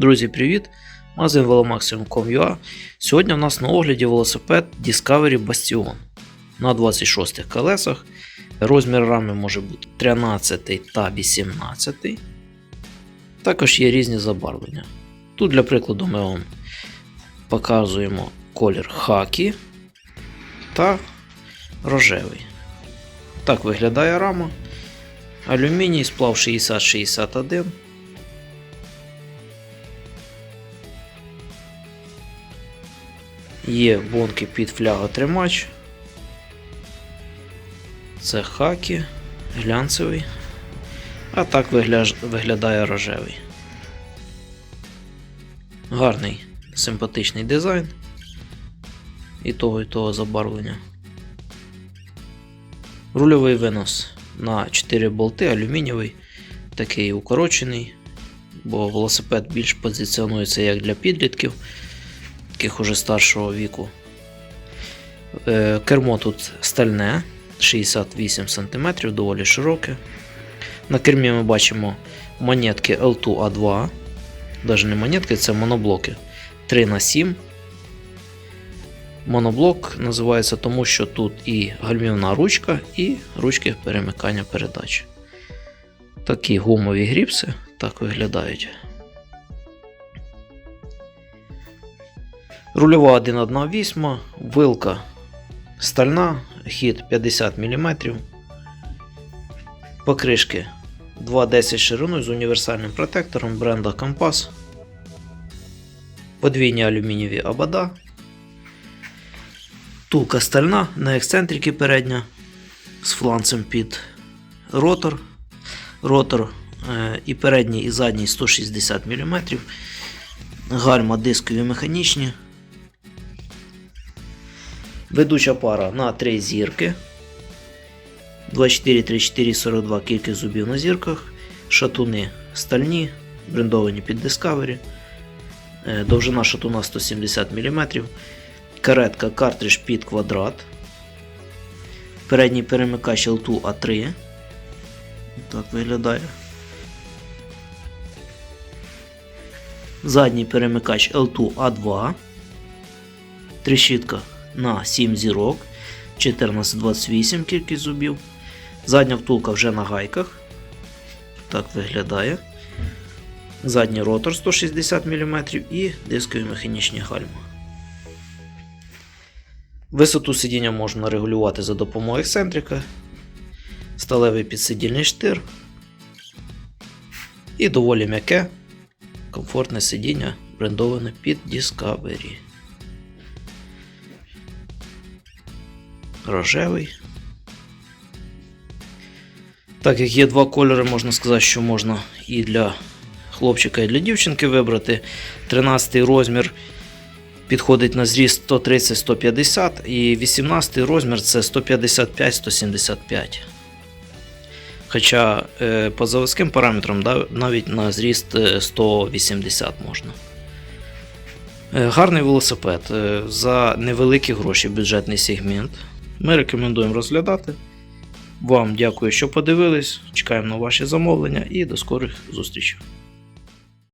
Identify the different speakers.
Speaker 1: Друзі, привіт! Магазин velomaximum.com.ua Сьогодні у нас на огляді велосипед Discovery Bastion на 26 колесах. Розмір рами може бути 13 та 18. Також є різні забарвлення. Тут, для прикладу, ми вам показуємо колір хакі та рожевий. Так виглядає рама. Алюміній сплав 6061. Є бонки під фляготримач. Це хакі, глянцевий. А так вигля- виглядає рожевий. Гарний, симпатичний дизайн. І того, і того забарвлення. Рульовий винос на 4 болти, алюмінієвий, такий укорочений, бо велосипед більш позиціонується як для підлітків, таких уже старшого віку. Е, Кермо тут стальне, 68 см, доволі широке. На кермі ми бачимо монетки L2A2. Навіть не монетки, це моноблоки 3х7. Моноблок називається тому, що тут і гальмівна ручка, і ручки перемикання передач. Такі гумові гріпси так виглядають. Рульова 1.1.8, вилка стальна, хід 50 мм. Покришки 2.10 шириною з універсальним протектором бренда Компас. Подвійні алюмінієві обода. Тулка стальна на ексцентрики передня з фланцем під ротор. Ротор е, і передній, і задній 160 мм. Гальма дискові механічні. Ведуча пара на 3 зірки. 24, 34, 42 кількість зубів на зірках. Шатуни стальні, брендовані під Discovery. Е, Довжина шатуна 170 мм. Каретка картридж під квадрат. Передній перемикач L2 A3. Так виглядає. Задній перемикач L2 A2. Трещітка на 7 зірок. 1428 кількість зубів. Задня втулка вже на гайках. Так виглядає. Задній ротор 160 мм і дискові механічні гальма. Висоту сидіння можна регулювати за допомогою ексцентрика, сталевий підсидільний штир і доволі м'яке, комфортне сидіння, брендоване під Discovery. Рожевий. Так як є два кольори, можна сказати, що можна і для хлопчика, і для дівчинки вибрати. 13 розмір підходить на зріст 130-150 і 18 розмір це 155-175. Хоча е, по заводським параметрам навіть на зріст е, 180 можна. Е, гарний велосипед. Е, за невеликі гроші бюджетний сегмент. Ми рекомендуємо розглядати. Вам дякую, що подивились. Чекаємо на ваші замовлення і до скорих зустрічей.